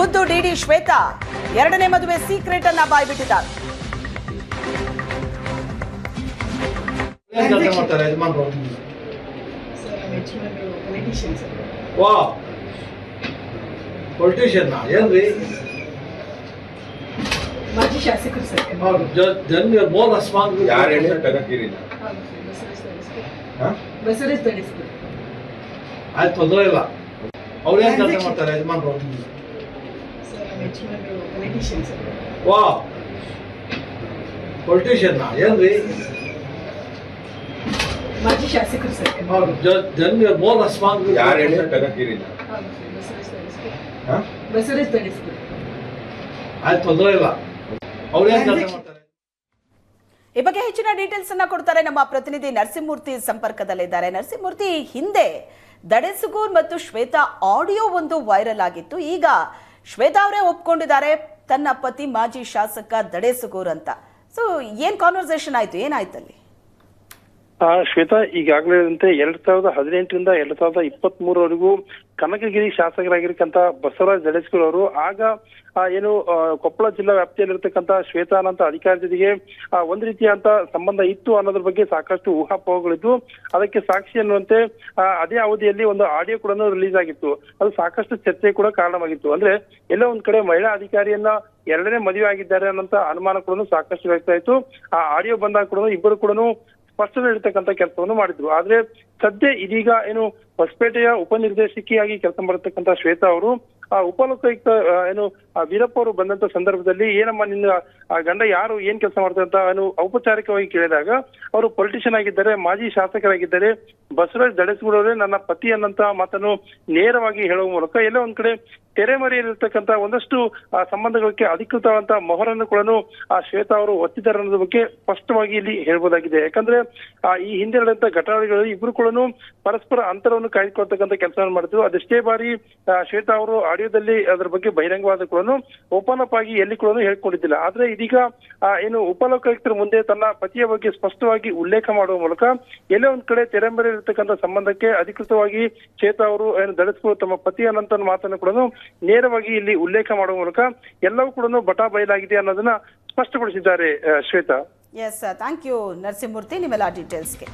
ಖುದ್ದು ಡಿಡಿ ಶ್ವೇತಾ ಎರಡನೇ ಮದುವೆ ಸೀಕ್ರೆಟ್ ಅನ್ನ ಬಾಯ್ಬಿಟ್ಟಿದ್ದಾರೆ. ಆಯ್ತು ತೊಂದರೆ ಇಲ್ಲ. ಅವ್ರು ಏನ್ ಕೆಲಸ ಮಾಡ್ತಾರೆ? ಯಜಮಾನ್ರು? ಯಜಮಾನ್ರು ಪೊಲಿಟಿಷಿಯನ್ ಸರ್ ವಾ ಪೊಲಿಟಿಷಿಯನ್ ಏನ್ರಿ ಮಾಜಿ ಶಾಸಕರು ಸರ್ ಜನ್ ಮೋರ್ ರೆಸ್ಪಾನ್ಸಿಬಲ್ ಯಾರು ಹೇಳಿ? ಟಗರ್ಗಿರಿನ ಹೌದು ಸರ್ ಬಸವರಾಜ್ ತಡಿಸ್ಕರ್ ಆಯ್ತು ತೊಂದರೆ ಇಲ್ಲ. ಅವ್ರು ಏನ್ ಕೆಲಸ ಮಾಡ್ತಾರೆ? ಈ ಬಗ್ಗೆ ಹೆಚ್ಚಿನ ಡೀಟೇಲ್ಸ್ ಅನ್ನ ಕೊಡ್ತಾರೆ ನಮ್ಮ ಪ್ರತಿನಿಧಿ ನರಸಿಂಹಮೂರ್ತಿ ಸಂಪರ್ಕದಲ್ಲಿದ್ದಾರೆ. ನರಸಿಂಹಮೂರ್ತಿ ಹಿಂದೆ ದಡೆಸುಗೂರ್ ಮತ್ತು ಶ್ವೇತಾ ಆಡಿಯೋ ಒಂದು ವೈರಲ್ ಆಗಿತ್ತು. ಈಗ ಶ್ವೇತಾ ಅವರೇ ಒಪ್ಕೊಂಡಿದ್ದಾರೆ ತನ್ನ ಪತಿ ಮಾಜಿ ಶಾಸಕ ದಡೇಸುಗೂರ್ ಅಂತ. ಸೊ ಏನ್ ಕಾನ್ವರ್ಸೇಷನ್ ಆಯ್ತು? ಏನಾಯ್ತಲ್ಲಿ? ಶ್ವೇತಾ ಈಗಾಗಲೇ ಎರಡ್ ಸಾವಿರದ ಹದಿನೆಂಟರಿಂದ ಎರಡ್ ಸಾವಿರದ ಇಪ್ಪತ್ತ್ ಮೂರವರೆಗೂ ಕನಕಗಿರಿ ಶಾಸಕರಾಗಿರ್ತಕ್ಕಂಥ ಬಸವರಾಜ್ ದಡೇಸ್ಕರ್ ಅವರು ಆಗ ಏನು ಕೊಪ್ಪಳ ಜಿಲ್ಲಾ ವ್ಯಾಪ್ತಿಯಲ್ಲಿರ್ತಕ್ಕಂಥ ಶ್ವೇತಾ ಅನ್ನಂತ ಅಧಿಕಾರಿ ಜೊತೆಗೆ ಆ, ಒಂದ್ ರೀತಿಯಂತ ಸಂಬಂಧ ಇತ್ತು ಅನ್ನೋದ್ರ ಬಗ್ಗೆ ಸಾಕಷ್ಟು ಊಹಾಪೋಹಗಳಿದ್ದು ಅದಕ್ಕೆ ಸಾಕ್ಷಿ ಅನ್ನುವಂತೆ ಆ, ಅದೇ ಅವಧಿಯಲ್ಲಿ ಒಂದು ಆಡಿಯೋ ಕೂಡ ರಿಲೀಸ್ ಆಗಿತ್ತು. ಅದು ಸಾಕಷ್ಟು ಚರ್ಚೆ ಕೂಡ ಕಾರಣವಾಗಿತ್ತು. ಅಂದ್ರೆ ಎಲ್ಲ ಒಂದ್ ಕಡೆ ಮಹಿಳಾ ಅಧಿಕಾರಿಯನ್ನ ಎರಡನೇ ಮದುವೆ ಆಗಿದ್ದಾರೆ ಅನ್ನೋಂತ ಅನುಮಾನ ಕೂಡ ಸಾಕಷ್ಟು ವ್ಯಕ್ತ ಆ ಆಡಿಯೋ ಬಂದಾಗ ಕೂಡ ಇಬ್ಬರು ಕೂಡ ಸ್ಪಷ್ಟನೆ ಇರತಕ್ಕಂತ ಕೆಲಸವನ್ನು ಮಾಡಿದ್ರು. ಆದ್ರೆ ಸದ್ಯ ಇದೀಗ ಏನು ಹೊಸಪೇಟೆಯ ಉಪನಿರ್ದೇಶಕಿಯಾಗಿ ಕೆಲಸ ಮಾಡತಕ್ಕಂತ ಶ್ವೇತಾ ಅವರು, ಆ ಉಪಲೋಕಾಯುಕ್ತ ಏನು ವೀರಪ್ಪ ಅವರು ಬಂದಂತ ಸಂದರ್ಭದಲ್ಲಿ ಏನಮ್ಮ ನಿನ್ನ ಗಂಡ ಯಾರು, ಏನ್ ಕೆಲಸ ಮಾಡ್ತಾರೆ ಅಂತ ಏನು ಔಪಚಾರಿಕವಾಗಿ ಕೇಳಿದಾಗ ಅವರು ಪೊಲಿಟಿಷಿಯನ್ ಆಗಿದ್ದಾರೆ, ಮಾಜಿ ಶಾಸಕರಾಗಿದ್ದಾರೆ. ಬಸವರಾಜ್ ದಡಸ್ಗೂಡವರೇ ನನ್ನ ಪತಿ ಅನ್ನಂತ ಮಾತನ್ನು ನೇರವಾಗಿ ಹೇಳುವ ಮೂಲಕ ಎಲ್ಲೋ ಒಂದ್ ಕಡೆ ತೆರೆಮರೆಯಲ್ಲಿರ್ತಕ್ಕಂಥ ಒಂದಷ್ಟು ಆ, ಸಂಬಂಧಗಳಿಗೆ ಅಧಿಕೃತವಾದಂತಹ ಮೊಹರನ್ನು ಕೂಡ ಆ ಶ್ವೇತಾ ಅವರು ಒತ್ತಿದ್ದಾರೆ ಅನ್ನೋದ್ರ ಬಗ್ಗೆ ಸ್ಪಷ್ಟವಾಗಿ ಇಲ್ಲಿ ಹೇಳ್ಬೋದಾಗಿದೆ. ಯಾಕಂದ್ರೆ ಆ, ಈ ಹಿಂದೆ ನಡೆದಂತ ಘಟನೆಗಳಲ್ಲಿ ಇಬ್ರು ಕೂಡ ಪರಸ್ಪರ ಅಂತರವನ್ನು ಕಾಯ್ದುಕೊಳ್ತಕ್ಕಂಥ ಕೆಲಸವನ್ನು ಮಾಡಿದ್ರು. ಅದೆಷ್ಟೇ ಬಾರಿ ಶ್ವೇತಾ ಅವರು ಆಡಿಯೋದಲ್ಲಿ ಅದರ ಬಗ್ಗೆ ಬಹಿರಂಗವಾದ ಕೂಡ ಓಪನ್ ಅಪ್ ಆಗಿ ಎಲ್ಲಿ ಕೂಡ ಹೇಳ್ಕೊಂಡಿದ್ದಿಲ್ಲ. ಆದ್ರೆ ಇದೀಗ ಏನು ಉಪಲೋಕಾಯುಕ್ತರ ಮುಂದೆ ತನ್ನ ಪತಿಯ ಬಗ್ಗೆ ಸ್ಪಷ್ಟವಾಗಿ ಉಲ್ಲೇಖ ಮಾಡುವ ಮೂಲಕ ಎಲ್ಲ ಒಂದ್ ಕಡೆ ತೆರೆಮರೆಯಲ್ಲಿರ್ತಕ್ಕಂಥ ಸಂಬಂಧಕ್ಕೆ ಅಧಿಕೃತವಾಗಿ ಶ್ವೇತಾ ಅವರು ಏನು ದಳಿಸ್ಕೊಂಡು ತಮ್ಮ ಪತಿ ಅನ್ನಂತ ಮಾತನ್ನು ಕೂಡ ನೇರವಾಗಿ ಇಲ್ಲಿ ಉಲ್ಲೇಖ ಮಾಡುವ ಮೂಲಕ ಎಲ್ಲವೂ ಕೂಡ ಬಟಾ ಬಯಲಾಗಿದೆ ಅನ್ನೋದನ್ನ ಸ್ಪಷ್ಟಪಡಿಸಿದ್ದಾರೆ Shweta. Yes thank you Narasimhamurthy. ನಿಮ್ಮೆಲ್ಲ ಡೀಟೇಲ್ಸ್ಗೆ